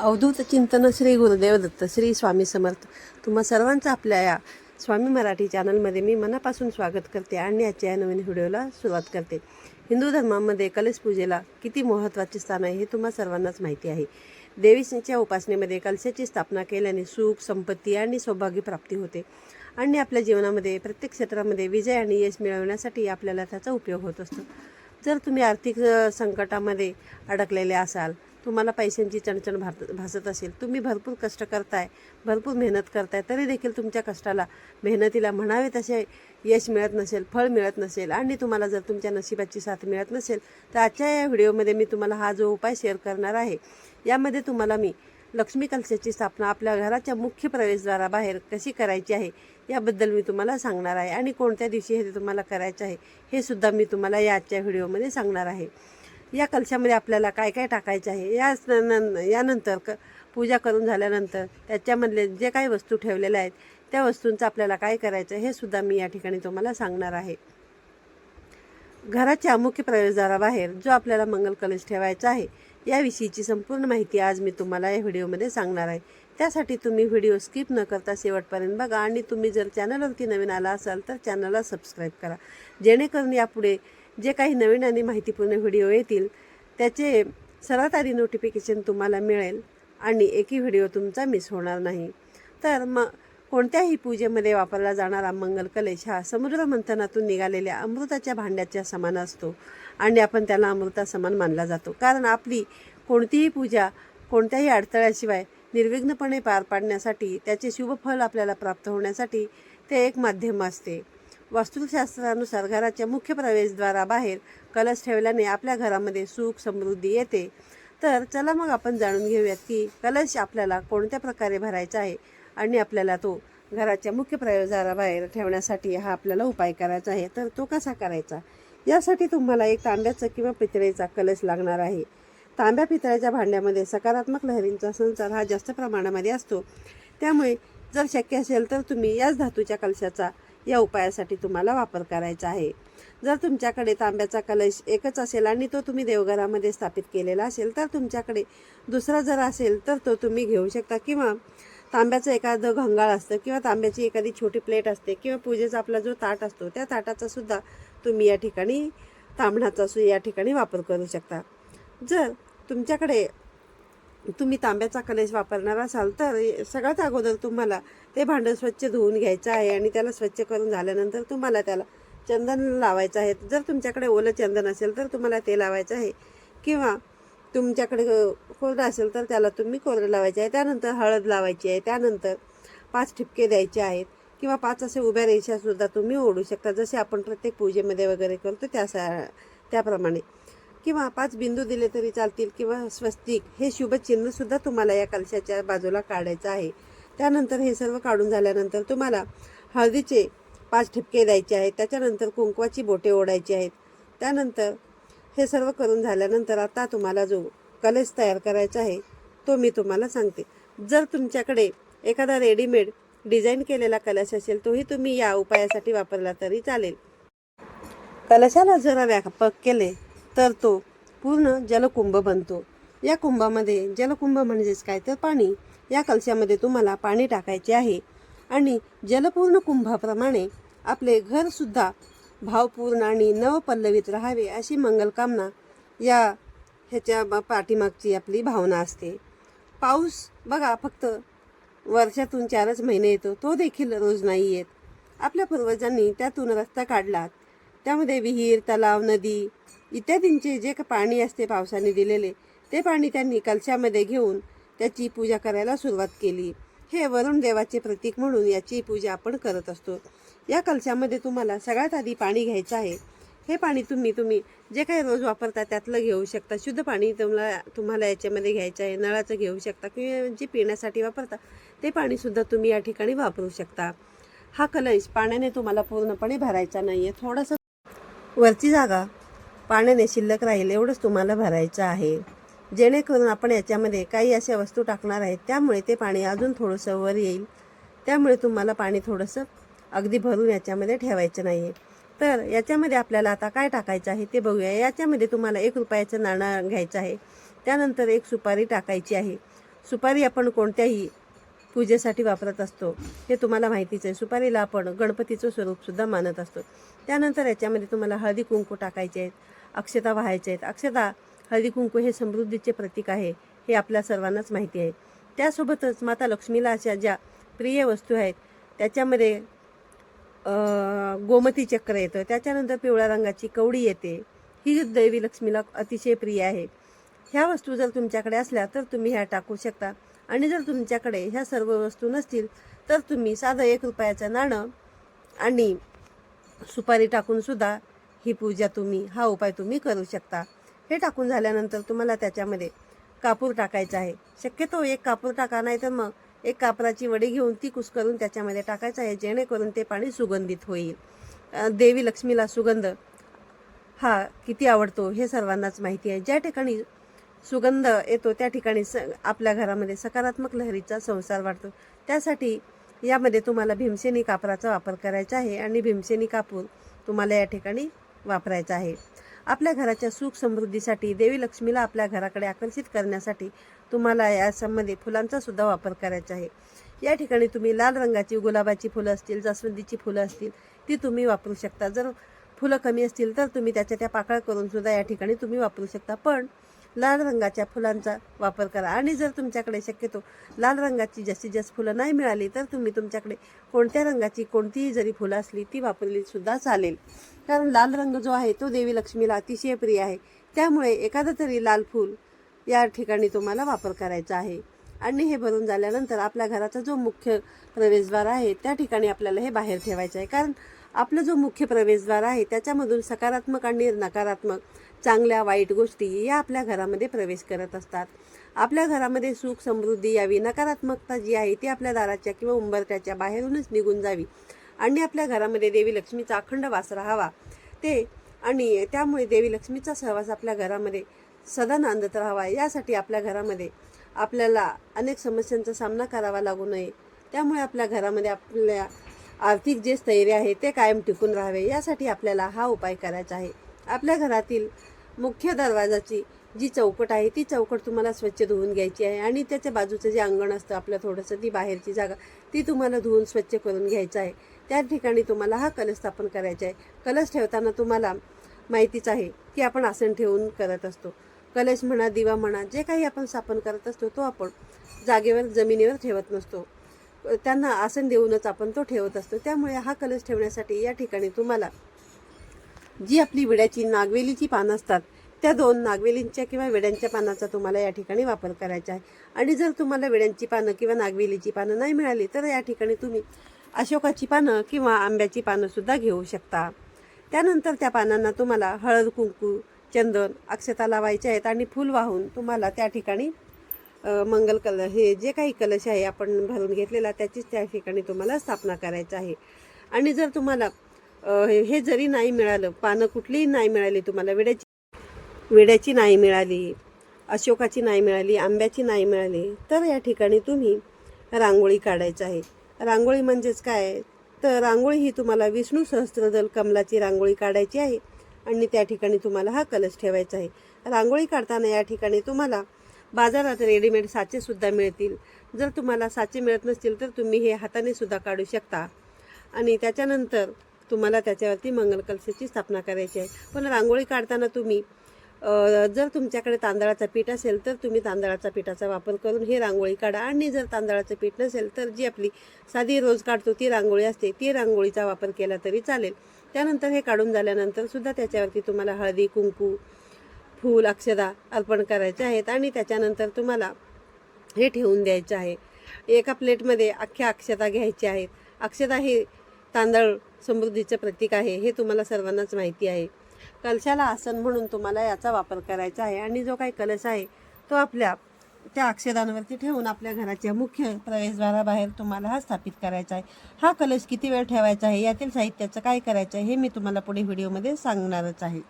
अवधूत चिंतन श्री गुरुदेव दत्त श्री स्वामी समर्थ. तुम्हा सर्वांचं आपल्या या स्वामी मराठी चॅनलमध्ये मी मनापासून स्वागत करते आणि आजच्या या नवीन व्हिडिओला सुरुवात करते. हिंदू धर्मामध्ये कलश पूजेला किती महत्त्वाचे स्थान आहे हे तुम्हा सर्वांनाच माहिती आहे. देवीच्या उपासनेमध्ये कलशाची स्थापना केल्याने सुख संपत्ती आणि सौभाग्य प्राप्ती होते. आणि आपल्या जीवनामध्ये प्रत्येक क्षेत्रामध्ये विजय आणि यश मिळवण्यासाठी आपल्याला त्याचा उपयोग होत असतो. जर तुम्ही आर्थिक संकटामध्ये अडकलेले असाल तुम्हाला पैशांची चणचण भात भासत असेल. तुम्ही भरपूर कष्ट करताय भरपूर मेहनत करताय तरी देखील तुमच्या कष्टाला मेहनतीला म्हणावे तसे यश मिळत नसेल फळ मिळत नसेल आणि तुम्हाला जर तुमच्या नशिबाची साथ मिळत नसेल तर आजच्या या व्हिडिओमध्ये मी तुम्हाला हा जो उपाय शेअर करणार आहे यामध्ये तुम्हाला मी लक्ष्मी कलशाची स्थापना आपल्या घराच्या मुख्य प्रवेशद्वाराबाहेर कशी करायची आहे याबद्दल मी तुम्हाला सांगणार आहे आणि कोणत्या दिवशी हे तुम्हाला करायचं आहे हे सुद्धा मी तुम्हाला या आजच्या व्हिडिओमध्ये सांगणार आहे. या कलशामध्ये आपल्याला काय काय टाकायचं आहे? या यानंतर क पूजा करून झाल्यानंतर त्याच्यामधले जे काही वस्तू ठेवलेल्या आहेत त्या वस्तूंचं आपल्याला काय करायचं हे सुद्धा मी या ठिकाणी तुम्हाला सांगणार आहे. घराच्या मुख्य प्रवेशद्वाराबाहेर जो आपल्याला मंगल कलश ठेवायचा आहे याविषयीची संपूर्ण माहिती आज मी तुम्हाला या व्हिडिओमध्ये सांगणार आहे. त्यासाठी तुम्ही व्हिडिओ स्किप न करता शेवटपर्यंत बघा आणि तुम्ही जर चॅनलवरती नवीन आला असाल तर चॅनलला सबस्क्राईब करा. जेणेकरून यापुढे जे काही नवीन आणि माहितीपूर्ण व्हिडिओ येतील त्याचे सर्वात आधी नोटिफिकेशन तुम्हाला मिळेल आणि एकही व्हिडिओ तुमचा मिस होणार नाही. तर मग कोणत्याही पूजेमध्ये वापरला जाणारा मंगल कलेश हा समुद्र मंथनातून निघालेल्या अमृताच्या भांड्याच्या समान असतो आणि आपण त्याला अमृता समान मानला जातो. कारण आपली कोणतीही पूजा कोणत्याही अडथळ्याशिवाय निर्विघ्नपणे पार पाडण्यासाठी त्याचे शुभफल आपल्याला प्राप्त होण्यासाठी ते एक माध्यम असते. वास्तुशास्त्रानुसार घराच्या मुख्य प्रवेशद्वाराबाहेर कलश ठेवल्याने आपल्या घरामध्ये सुख समृद्धी येते. तर चला मग आपण जाणून घेऊयात की कलश आपल्याला कोणत्या प्रकारे भरायचा आहे आणि आपल्याला तो घराच्या मुख्य प्रवेशद्वाराबाहेर ठेवण्यासाठी हा आपल्याला उपाय करायचा आहे. तर तो कसा करायचा? यासाठी तुम्हाला एक तांब्याचा किंवा पितळेचा कलश लागणार आहे. तांब्या पितळ्याच्या भांड्यामध्ये सकारात्मक लहरींचा संचार हा जास्त प्रमाणामध्ये असतो. त्यामुळे जर शक्य असेल तर तुम्ही याच धातूच्या कलशाचा या उपायासाठी तुम्हाला वापर करायचा आहे. जर तुमच्याकडे तांब्याचा कलश एकच असेल आणि तो तुम्ही देवघरामध्ये स्थापित केलेला असेल तर तुमच्याकडे दुसरा जर असेल तर तो तुम्ही घेऊ शकता. किंवा तांब्याचं एखादं घंगाळ असतं किंवा तांब्याची एखादी छोटी प्लेट असते किंवा पूजेचा आपला जो ताट असतो त्या ताटाचा सुद्धा तुम्ही या ठिकाणी तांबणाचा सु या ठिकाणी वापर करू शकता. जर तुमच्याकडे तुम्ही तांब्याचा कलश वापरणार असाल तर सगळ्यात अगोदर तुम्हाला ते भांडं स्वच्छ धुवून घ्यायचं आहे आणि त्याला स्वच्छ करून झाल्यानंतर तुम्हाला त्याला चंदन लावायचं आहे. जर तुमच्याकडे ओलं चंदन असेल तर तुम्हाला ते लावायचं आहे. किंवा तुमच्याकडे कोरडं असेल तर त्याला तुम्ही कोरडं लावायचे आहे. त्यानंतर हळद लावायची आहे. त्यानंतर पाच ठिपके द्यायचे आहेत. किंवा पाच असे उभ्या रेषासुद्धा तुम्ही ओढू शकता. जसे आपण प्रत्येक पूजेमध्ये वगैरे करतो त्या त्याप्रमाणे. किंवा पाच बिंदू दिले तरी चालतील किंवा स्वस्तिक हे शुभचिन्हसुद्धा तुम्हाला या कलशाच्या बाजूला काढायचं आहे. त्यानंतर हे सर्व काढून झाल्यानंतर तुम्हाला हळदीचे पाच ठिपके द्यायचे आहेत. त्याच्यानंतर कुंकवाची बोटे ओढायची आहेत. त्यानंतर हे सर्व करून झाल्यानंतर आता तुम्हाला जो कलश तयार करायचा आहे तो मी तुम्हाला सांगते. जर तुमच्याकडे एखादा रेडीमेड डिझाईन केलेला कलश असेल तोही तुम्ही या उपायासाठी वापरला तरी चालेल. कलशाला जरा व्यापक केले तर तो पूर्ण जलकुंभ बनतो. या कुंभामध्ये जलकुंभ म्हणजेच काय तर पाणी. या कलशामध्ये तुम्हाला पाणी टाकायचे आहे. आणि जलपूर्ण कुंभाप्रमाणे आपले घरसुद्धा भावपूर्ण आणि नवपल्लवित राहावे अशी मंगलकामना या ह्याच्या पाठीमागची आपली भावना असते. पाऊस बघा फक्त वर्षातून चारच महिने येतो तो देखील रोज नाही येत. आपल्या पूर्वजांनी त्यातून रस्ता काढला त्यामध्ये विहीर तलाव नदी इत्यादींचे जे का पाणी असते पावसाने दिलेले ते पाणी त्यांनी कलशामध्ये घेऊन त्याची पूजा करायला सुरुवात केली. हे वरुण देवाचे प्रतीक म्हणून याची पूजा आपण करत असतो. या कलशामध्ये तुम्हाला सगळ्यात आधी पाणी घ्यायचं आहे. हे पाणी तुम्ही तुम्ही जे काही रोज वापरता त्यातलं घेऊ शकता. शुद्ध पाणी तुम्हाला तुम्हाला याच्यामध्ये घ्यायचं आहे. नळाचं घेऊ शकता किंवा जे पिण्यासाठी वापरता ते पाणीसुद्धा तुम्ही या ठिकाणी वापरू शकता. हा कलश पाण्याने तुम्हाला पूर्णपणे भरायचा नाही आहे थोडंसं वरची जागा पाण्याने शिल्लक राहील एवढंच तुम्हाला भरायचं आहे. जेणेकरून आपण याच्यामध्ये काही अशा वस्तू टाकणार आहेत त्यामुळे ते पाणी अजून थोडंसं वर येईल. त्यामुळे तुम्हाला पाणी थोडंसं अगदी भरून याच्यामध्ये ठेवायचं नाही आहे तर याच्यामध्ये आपल्याला आता काय टाकायचं आहे ते बघूया. याच्यामध्ये तुम्हाला एक रुपयाचं नाणं घ्यायचं आहे. त्यानंतर एक सुपारी टाकायची आहे. सुपारी आपण कोणत्याही पूजेसाठी वापरत असतो हे तुम्हाला माहितीच आहे. सुपारीला आपण गणपतीचं स्वरूपसुद्धा मानत असतो. त्यानंतर याच्यामध्ये तुम्हाला हळदी कुंकू टाकायचे आहेत. अक्षता व्हायचे आहेत. अक्षता हळदी कुंकू हे समृद्धीचे प्रतीक आहे हे आपल्या सर्वांनाच माहिती आहे. त्यासोबतच माता लक्ष्मीला अशा ज्या प्रिय वस्तू आहेत त्याच्यामध्ये गोमती चक्र येतं. त्याच्यानंतर पिवळ्या रंगाची कवडी येते. ही दैवी लक्ष्मीला अतिशय प्रिय आहे. ह्या वस्तू जर तुमच्याकडे असल्या तर तुम्ही ह्या टाकू शकता. आणि जर तुमच्याकडे ह्या सर्व वस्तू नसतील तर तुम्ही साधं एक रुपयाचं नाणं आणि सुपारी टाकूनसुद्धा ही पूजा तुम्ही हा उपाय तुम्ही करू शकता. हे टाकून झाल्यानंतर तुम्हाला त्याच्यामध्ये कापूर टाकायचा आहे. शक्यतो एक कापूर टाका नाही तर मग एक कापराची वडी घेऊन ती कुस्करून त्याच्यामध्ये टाकायचं आहे जेणेकरून ते पाणी सुगंधित होईल. देवी लक्ष्मीला सुगंध हा किती आवडतो हे सर्वांनाच माहिती आहे. ज्या ठिकाणी सुगंध येतो त्या ठिकाणी स आपल्या घरामध्ये सकारात्मक लहरीचा संसार वाढतो. त्यासाठी यामध्ये तुम्हाला भीमसेनी कापराचा वापर करायचा आहे आणि भीमसेनी कापूर तुम्हाला या ठिकाणी वापरायचा आहे. आपल्या घराच्या सुख समृद्धीसाठी देवी लक्ष्मीला आपल्या घराकडे आकर्षित करण्यासाठी तुम्हाला यासंबंधी फुलांचा सुद्धा वापर करायचा आहे. या ठिकाणी तुम्ही लाल रंगाची गुलाबाची फुलं असतील जास्वंदीची फुलं असतील ती तुम्ही वापरू शकता. जर फुलं कमी असतील तर तुम्ही त्याच्या त्या पाकळ्या करून सुद्धा या ठिकाणी तुम्ही वापरू शकता. पण लाल रंगाच्या फुलांचा वापर करा. आणि जर तुमच्याकडे शक्यतो लाल रंगाची जास्तीत जास्त फुलं नाही मिळाली तर तुम्ही तुमच्याकडे कोणत्या रंगाची कोणतीही जरी फुलं असली ती वापरली सुद्धा चालेल. कारण लाल रंग जो आहे तो देवी लक्ष्मीला अतिशय प्रिय आहे. त्यामुळे एखादं तरी लाल फूल या ठिकाणी तुम्हाला वापर करायचा आहे. आणि हे भरून झाल्यानंतर आपल्या घराचा जो मुख्य प्रवेशद्वार आहे त्या ठिकाणी आपल्याला हे बाहेर ठेवायचं आहे. कारण आपला जो मुख्य प्रवेशद्वार आहे त्याच्यामधून सकारात्मक आणि नकारात्मक चांगल्या वाईट गोष्टी या आपल्या घरामध्ये प्रवेश करत असतात. आपल्या घरामध्ये सुख समृद्धी यावी नकारात्मकता जी आहे ती आपल्या दाराच्या किंवा उंबरट्याच्या बाहेरूनच निघून जावी आणि आपल्या घरामध्ये देवी लक्ष्मीचा अखंड वास राहावा. ते आणि त्यामुळे देवी लक्ष्मीचा सहवास आपल्या घरामध्ये सदा नांदत राहावा. यासाठी आपल्या घरामध्ये आपल्याला अनेक समस्यांचा सामना करावा लागू नये. त्यामुळे आपल्या घरामध्ये आपल्या आर्थिक जे स्थैर्य आहे ते कायम टिकून राहावे यासाठी आपल्याला हा उपाय करायचा आहे. आपल्या घरातील मुख्य दरवाजाची जी चौकट आहे ती चौकट तुम्हाला स्वच्छ धुवून घ्यायची आहे आणि त्याच्या बाजूचं जे अंगण असतं आपलं थोडंसं ती बाहेरची जागा ती तुम्हाला धुवून स्वच्छ करून घ्यायचं आहे. त्या ठिकाणी तुम्हाला हा कलश स्थापन करायचा आहे. कलश ठेवताना तुम्हाला माहितीच आहे की आपण आसन ठेवून करत असतो. कलश म्हणा दिवा म्हणा जे काही आपण स्थापन करत असतो तो आपण जागेवर जमिनीवर ठेवत नसतो. त्यांना आसन देऊनच आपण तो ठेवत असतो. त्यामुळे हा कलश ठेवण्यासाठी या ठिकाणी तुम्हाला जी आपली विड्याची नागवेलीची पानं असतात त्या दोन नागवेलींच्या किंवा विड्यांच्या पानाचा तुम्हाला या ठिकाणी वापर करायचा आहे. आणि जर तुम्हाला विड्यांची पानं किंवा नागवेलीची पानं नाही मिळाली तर या ठिकाणी तुम्ही अशोकाची पानं किंवा आंब्याची पानंसुद्धा घेऊ शकता. त्यानंतर त्या पानांना तुम्हाला हळद कुंकू चंदन अक्षता लावायचे आहेत आणि फूल वाहून तुम्हाला त्या ठिकाणी मंगल कलश हे जे काही कलश आहे आपण भरून घेतलेला त्याचीच त्या ठिकाणी तुम्हाला स्थापना करायचं आहे. आणि जर तुम्हाला हे हे जरी नाही मिळालं पानं कुठलीही नाही मिळाली तुम्हाला विड्याची विड्याची नाही मिळाली अशोकाची नाही मिळाली आंब्याची नाही मिळाली तर या ठिकाणी तुम्ही रांगोळी काढायचं आहे. रांगोळी म्हणजेच काय? तर रांगोळी ही तुम्हाला विष्णू सहस्त्रदल कमलाची रांगोळी काढायची आहे आणि त्या ठिकाणी तुम्हाला हा कलश ठेवायचा आहे. रांगोळी काढताना या ठिकाणी तुम्हाला बाजारात रेडीमेड साचेसुद्धा मिळतील. जर तुम्हाला साचे मिळत नसतील तर तुम्ही हे हाताने सुद्धा काढू शकता. आणि त्याच्यानंतर तुम्हाला त्याच्यावरती मंगल कलशाची स्थापना करायची आहे. पण रांगोळी काढताना तुम्ही जर तुमच्याकडे तांदळाचा पीठ असेल तर तुम्ही तांदळाचा पिठाचा वापर करून हे रांगोळी काढा. आणि जर तांदळाचं पीठ नसेल तर जी आपली साधी रोज काढतो ती रांगोळी असते ती रांगोळीचा वापर केला तरी चालेल. त्यानंतर हे काढून झाल्यानंतर सुद्धा त्याच्यावरती तुम्हाला हळदी कुंकू फूल अक्षदा अर्पण करायचे आहेत आणि त्याच्यानंतर तुम्हाला हे ठेवून द्यायचं आहे. एका प्लेटमध्ये अख्ख्या अक्षता घ्यायच्या आहेत. अक्षता हे तांदळ समृद्धीचं प्रतीक आहे हे तुम्हाला सर्वांनाच माहिती आहे. कलशाला आसन म्हणून तुम्हाला याचा वापर करायचा आहे आणि जो काही कलश आहे तो आपल्या त्या अक्षदांवरती ठेवून आपल्या घराच्या मुख्य प्रवेशद्वाराबाहेर तुम्हाला हा स्थापित करायचा आहे. हा कलश किती वेळ ठेवायचा आहे यातील साहित्याचं काय करायचं आहे हे मी तुम्हाला पुढे व्हिडिओमध्ये सांगणारच आहे.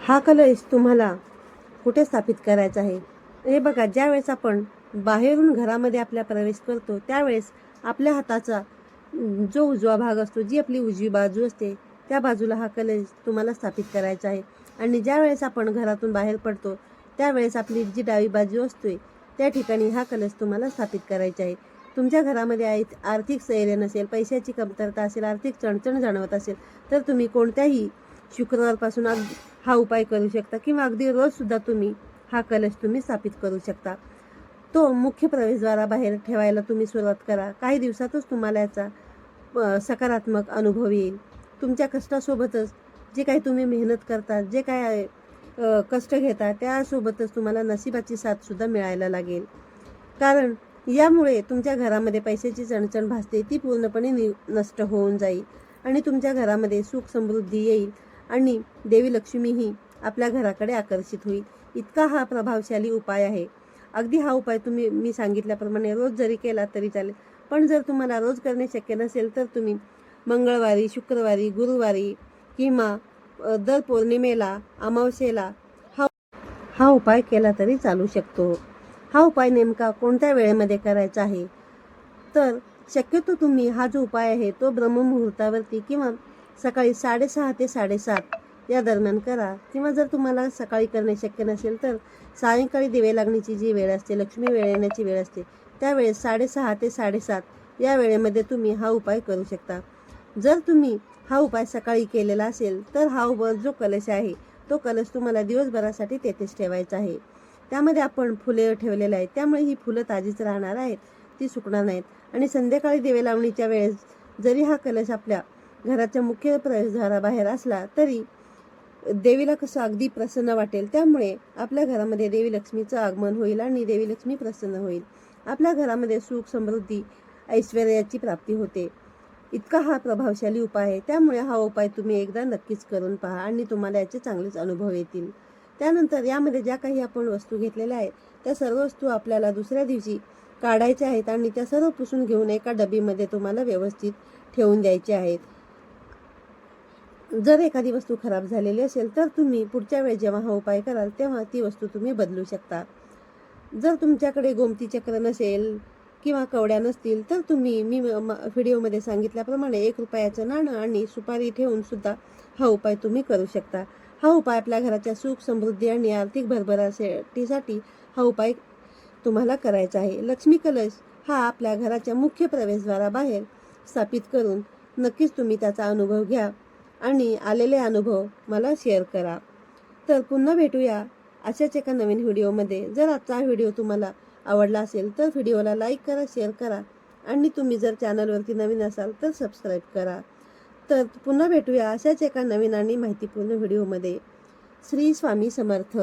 हा कलश तुम्हाला कुठे स्थापित करायचा आहे? हे बघा ज्यावेळेस आपण बाहेरून घरामध्ये आपल्या प्रवेश करतो त्यावेळेस आपल्या हाताचा जो उजवा भाग असतो जी आपली उजवी बाजू असते त्या बाजूला हा कलश तुम्हाला स्थापित करायचा आहे. आणि ज्यावेळेस आपण घरातून बाहेर पडतो त्यावेळेस आपली जी डावी बाजू असते त्या ठिकाणी हा कलश तुम्हाला स्थापित करायचा आहे. तुमच्या घरामध्ये आय- आर्थिक स्थैर्य नसेल पैशाची कमतरता असेल आर्थिक चणचण जाणवत असेल तर तुम्ही कोणत्याही शुक्रवारपासून अगदी हा उपाय करू शकता किंवा अगदी रोजसुद्धा तुम्ही हा कलश तुम्ही स्थापित करू शकता. तो मुख्य प्रवेशद्वाराबाहेर ठेवायला तुम्ही सुरुवात करा. काही दिवसातच तुम्हाला याचा सकारात्मक अनुभव येईल. तुमच्या कष्टासोबतच जे काही तुम्ही मेहनत करता जे काय कष्ट घेता त्यासोबतच तुम्हाला नशिबाची साथसुद्धा मिळायला लागेल. कारण यामुळे तुमच्या घरामध्ये पैशाची चणचण भासते ती पूर्णपणे नि नष्ट होऊन जाईल आणि तुमच्या घरामध्ये सुख समृद्धी येईल. आणि देवी लक्ष्मीही आपल्या घराकडे आकर्षित होईल. इतका हा प्रभावशाली उपाय आहे. अगदी हा उपाय तुम्ही मी सांगितल्याप्रमाणे रोज जरी केला तरी चालेल. पण जर तुम्हाला रोज करणे शक्य नसेल तर तुम्ही मंगळवारी शुक्रवारी गुरुवारी किंवा दर पौर्णिमेला अमावस्येला हा हा उपाय केला तरी चालू शकतो. हा उपाय नेमका कोणत्या वेळेमध्ये करायचा आहे? तर शक्यतो तुम्ही हा जो उपाय आहे तो ब्रह्ममुहूर्तावरती किंवा सकाळी साडेसहा ते साडेसात या दरम्यान करा. किंवा जर तुम्हाला सकाळी करणे शक्य नसेल तर सायंकाळी दिवे लागण्याची जी वेळ असते लक्ष्मी वेळ येण्याची वेळ असते त्यावेळेस साडेसहा ते साडेसात या वेळेमध्ये तुम्ही हा उपाय करू शकता. जर तुम्ही हा उपाय सकाळी केलेला असेल तर हा उपाय जो कलश आहे तो कलश तुम्हाला दिवसभरासाठी तेथेच ठेवायचा आहे. त्यामध्ये आपण फुले ठेवलेले आहेत. त्यामुळे ही फुलं ताजीच राहणार आहेत ती सुकणार नाहीत. आणि संध्याकाळी दिवे लावणीच्या वेळेस जरी हा कलश आपल्या घराच्या मुख्य प्रवेशद्वाराबाहेर असला तरी देवीला कसं अगदी प्रसन्न वाटेल त्यामुळे आपल्या घरामध्ये देवी लक्ष्मीचं आगमन होईल आणि देवी लक्ष्मी प्रसन्न होईल. आपल्या घरामध्ये सुख समृद्धी ऐश्वर्याची प्राप्ती होते. इतका हा प्रभावशाली उपाय आहे. त्यामुळे हा उपाय तुम्ही एकदा नक्कीच करून पहा आणि तुम्हाला याचे चांगलेच अनुभव येतील. त्यानंतर यामध्ये ज्या काही आपण वस्तू घेतलेल्या आहेत त्या सर्व वस्तू आपल्याला दुसऱ्या दिवशी काढायच्या आहेत आणि त्या सर्व पुसून घेऊन एका डबीमध्ये तुम्हाला व्यवस्थित ठेवून द्यायचे आहेत. जर एखादी वस्तू खराब झालेली असेल तर तुम्ही पुढच्या वेळेस जेव्हा हा उपाय कराल तेव्हा ती वस्तू तुम्ही बदलू शकता. जर तुमच्याकडे गोमती चक्र नसेल किंवा कवड्या नसतील तर तुम्ही मी म- म- व्हिडिओमध्ये सांगितल्याप्रमाणे एक रुपयाचं नाणं आणि सुपारी ठेवून सुद्धा हा उपाय तुम्ही करू शकता. हा उपाय आपल्या घराच्या सुख समृद्धी आणि आर्थिक भरभरासाठीसाठी हा उपाय तुम्हाला करायचा आहे. लक्ष्मी कलश हा आपल्या घराच्या मुख्य प्रवेशद्वाराबाहेर स्थापित करून नक्कीच तुम्ही त्याचा अनुभव घ्या. आणि आलेले अनुभव मला शेअर करा. तर पुन्हा भेटूया अशाच एका नवीन व्हिडिओमध्ये. जर आजचा व्हिडिओ तुम्हाला आवडला असेल तर व्हिडिओला लाईक करा शेअर करा आणि तुम्ही जर चॅनलवरती नवीन असाल तर सबस्क्राईब करा. तर पुन्हा भेटूया अशाच एका नवीन आणि माहितीपूर्ण व्हिडिओमध्ये. श्री स्वामी समर्थ.